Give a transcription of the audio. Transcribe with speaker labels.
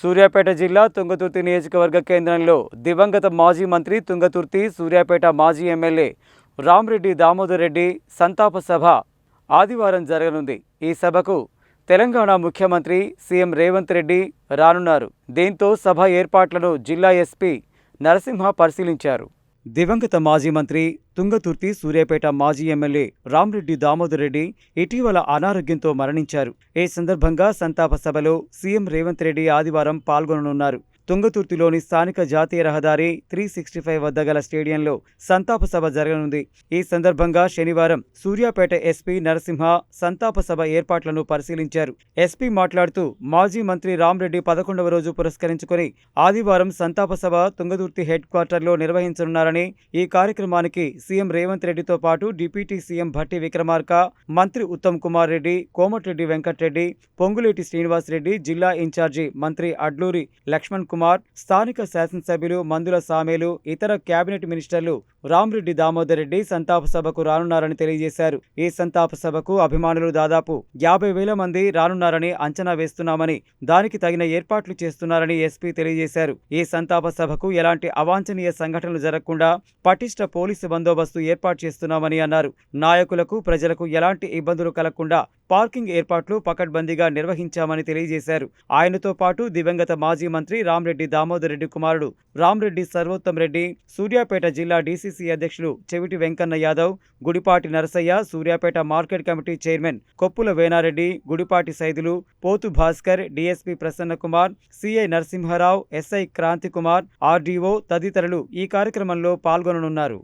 Speaker 1: సూర్యాపేట జిల్లా తుంగతుర్తి నియోజకవర్గ కేంద్రంలో దివంగత మాజీ మంత్రి తుంగతుర్తి సూర్యాపేట మాజీ ఎమ్మెల్యే రామ్రెడ్డి దామోదర్ రెడ్డి సంతాప సభ ఆదివారం జరగనుంది. ఈ సభకు తెలంగాణ ముఖ్యమంత్రి సీఎం రేవంత్ రెడ్డి రానున్నారు. దీంతో సభ ఏర్పాట్లను జిల్లా ఎస్పీ నరసింహ పరిశీలించారు. దివంగత మాజీ మంత్రి తుంగతుర్తి సూర్యాపేట మాజీ ఎమ్మెల్యే రామ్రెడ్డి దామోదర్ రెడ్డి ఇటీవల అనారోగ్యంతో మరణించారు. ఈ సందర్భంగా సంతాప సభలో సీఎం రేవంత్ రెడ్డి ఆదివారం పాల్గొననున్నారు. తుంగతుర్తిలోని స్థానిక జాతీయ రహదారి త్రీ సిక్స్టీ ఫైవ్ వద్ద గల స్టేడియంలో సంతాప సభ జరగనుంది. ఈ సందర్భంగా శనివారం సూర్యాపేట ఎస్పీ నరసింహ సంతాప సభ ఏర్పాట్లను పరిశీలించారు. ఎస్పీ మాట్లాడుతూ మాజీ మంత్రి రామ్రెడ్డి పదకొండవ రోజు పురస్కరించుకొని ఆదివారం సంతాప సభ తుంగతుర్తి హెడ్ క్వార్టర్లో నిర్వహించనున్నారని ఈ కార్యక్రమానికి సీఎం రేవంత్ రెడ్డితో పాటు డిప్యూటీ సీఎం భట్టి విక్రమార్క మంత్రి ఉత్తమ్ కుమార్ రెడ్డి కోమటిరెడ్డి వెంకట్రెడ్డి పొంగులేటి శ్రీనివాస్ రెడ్డి జిల్లా ఇన్ఛార్జి మంత్రి అడ్లూరి లక్ష్మణ్ కుమార్ స్థానిక శాసనసభ్యులు మందుల సామేలు ఇతర కేబినెట్ మినిస్టర్లు రామ్రెడ్డి దామోదర్ రెడ్డి సంతాప సభకు రానున్నారని తెలియజేశారు. ఈ సంతాప సభకు అభిమానులు దాదాపు యాభై వేల మంది రానున్నారని అంచనా వేస్తున్నామని దానికి తగిన ఏర్పాట్లు చేస్తున్నారని ఎస్పీ తెలియజేశారు. ఈ సంతాప సభకు ఎలాంటి అవాంఛనీయ సంఘటనలు జరగకుండా పటిష్ట పోలీసు బందోబస్తు ఏర్పాటు చేస్తున్నామని అన్నారు. నాయకులకు ప్రజలకు ఎలాంటి ఇబ్బందులు కలగకుండా పార్కింగ్ ఏర్పాట్లు పకడ్బందీగా నిర్వహించామని తెలియజేశారు. ఆయనతో పాటు దివంగత మాజీ మంత్రి రామరెడ్డి దామోదర్ రెడ్డి కుమారుడు రామరెడ్డి సర్వోత్తం రెడ్డి సూర్యాపేట జిల్లా డీసీసీ అధ్యక్షులు Cheviti Venkanna Yadav Gudipati Narasaiah Suryapet market committee chairman Koppula Venareddy Gudipati Saidulu Pothu Bhaskar DSP Prasanna Kumar CI Narasimha Rao SI Kranthi Kumar RDO తదితరులు ఈ కార్యక్రమంలో పాల్గొననున్నారు.